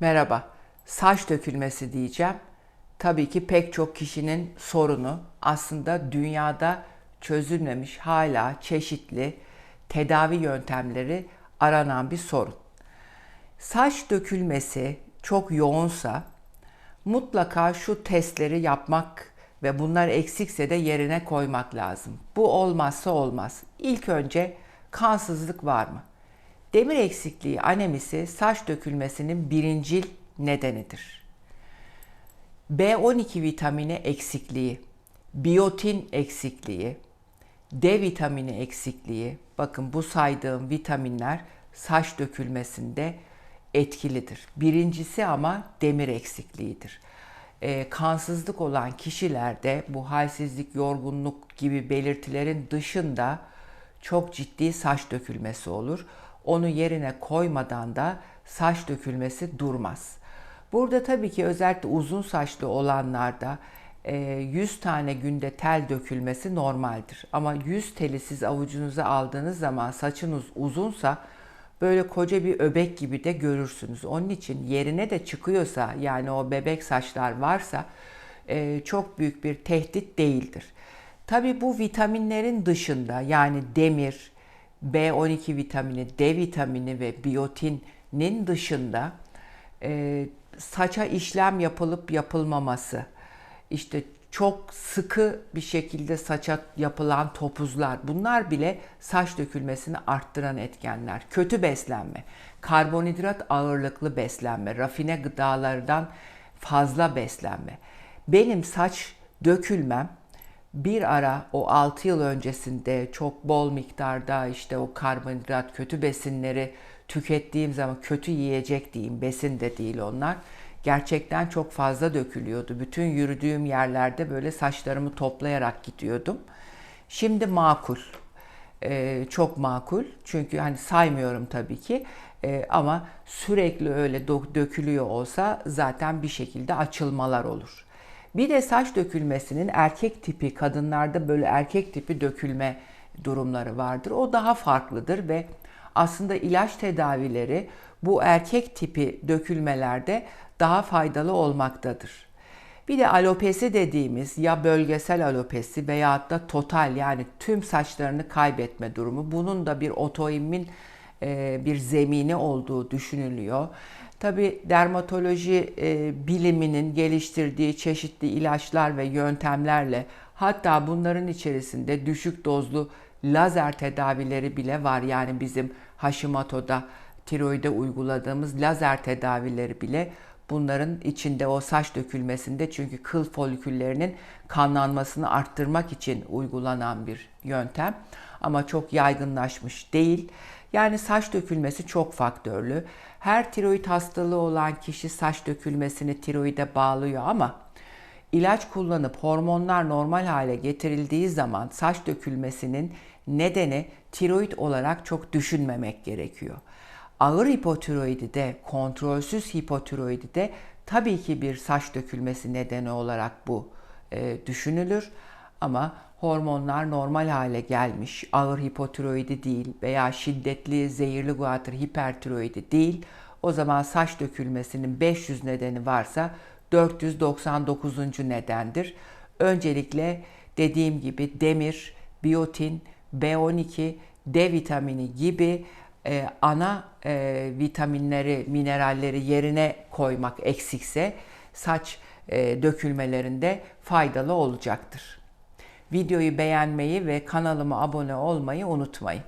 Merhaba. Saç dökülmesi diyeceğim. Tabii ki pek çok kişinin sorunu aslında dünyada çözülmemiş hala çeşitli tedavi yöntemleri aranan bir sorun. Saç dökülmesi çok yoğunsa mutlaka şu testleri yapmak ve bunlar eksikse de yerine koymak lazım. Bu olmazsa olmaz. İlk önce kansızlık var mı? Demir eksikliği anemisi saç dökülmesinin birincil nedenidir. B12 vitamini eksikliği, biyotin eksikliği, D vitamini eksikliği, bakın bu saydığım vitaminler saç dökülmesinde etkilidir. Birincisi ama demir eksikliğidir. E, kansızlık olan kişilerde bu halsizlik, yorgunluk gibi belirtilerin dışında çok ciddi saç dökülmesi olur. Onu yerine koymadan da saç dökülmesi durmaz. Burada tabii ki özellikle uzun saçlı olanlarda 100 e, tane günde tel dökülmesi normaldir. Ama 100 teli siz avucunuza aldığınız zaman saçınız uzunsa böyle koca bir öbek gibi de görürsünüz. Onun için yerine de çıkıyorsa yani o bebek saçlar varsa e, çok büyük bir tehdit değildir. Tabii bu vitaminlerin dışında yani demir, B12 vitamini, D vitamini ve biyotinin dışında e, saça işlem yapılıp yapılmaması, işte çok sıkı bir şekilde saça yapılan topuzlar bunlar bile saç dökülmesini arttıran etkenler. Kötü beslenme, karbonhidrat ağırlıklı beslenme, rafine gıdalardan fazla beslenme. Benim saç dökülmem bir ara o 6 yıl öncesinde çok bol miktarda işte o karbonhidrat kötü besinleri tükettiğim zaman kötü yiyecek diyeyim besin de değil onlar gerçekten çok fazla dökülüyordu. Bütün yürüdüğüm yerlerde böyle saçlarımı toplayarak gidiyordum. Şimdi makul. Ee, çok makul. Çünkü hani saymıyorum tabii ki. Ee, ama sürekli öyle dökülüyor olsa zaten bir şekilde açılmalar olur. Bir de saç dökülmesinin erkek tipi kadınlarda böyle erkek tipi dökülme durumları vardır. O daha farklıdır ve aslında ilaç tedavileri bu erkek tipi dökülmelerde daha faydalı olmaktadır. Bir de alopesi dediğimiz ya bölgesel alopesi veyahut da total yani tüm saçlarını kaybetme durumu. Bunun da bir otoimmün e, bir zemini olduğu düşünülüyor. Tabi dermatoloji e, biliminin geliştirdiği çeşitli ilaçlar ve yöntemlerle hatta bunların içerisinde düşük dozlu lazer tedavileri bile var. Yani bizim Hashimoto'da tiroide uyguladığımız lazer tedavileri bile bunların içinde o saç dökülmesinde çünkü kıl foliküllerinin kanlanmasını arttırmak için uygulanan bir yöntem ama çok yaygınlaşmış değil. Yani saç dökülmesi çok faktörlü. Her tiroid hastalığı olan kişi saç dökülmesini tiroide bağlıyor ama ilaç kullanıp hormonlar normal hale getirildiği zaman saç dökülmesinin nedeni tiroid olarak çok düşünmemek gerekiyor. Ağır hipotiroidi de, kontrolsüz hipotiroidi de tabii ki bir saç dökülmesi nedeni olarak bu e, düşünülür. Ama hormonlar normal hale gelmiş, ağır hipotiroidi değil veya şiddetli zehirli guatr hipertiroidi değil. O zaman saç dökülmesinin 500 nedeni varsa 499. nedendir. Öncelikle dediğim gibi demir, biyotin, B12, D vitamini gibi e, ana e, vitaminleri, mineralleri yerine koymak eksikse saç e, dökülmelerinde faydalı olacaktır. Videoyu beğenmeyi ve kanalıma abone olmayı unutmayın.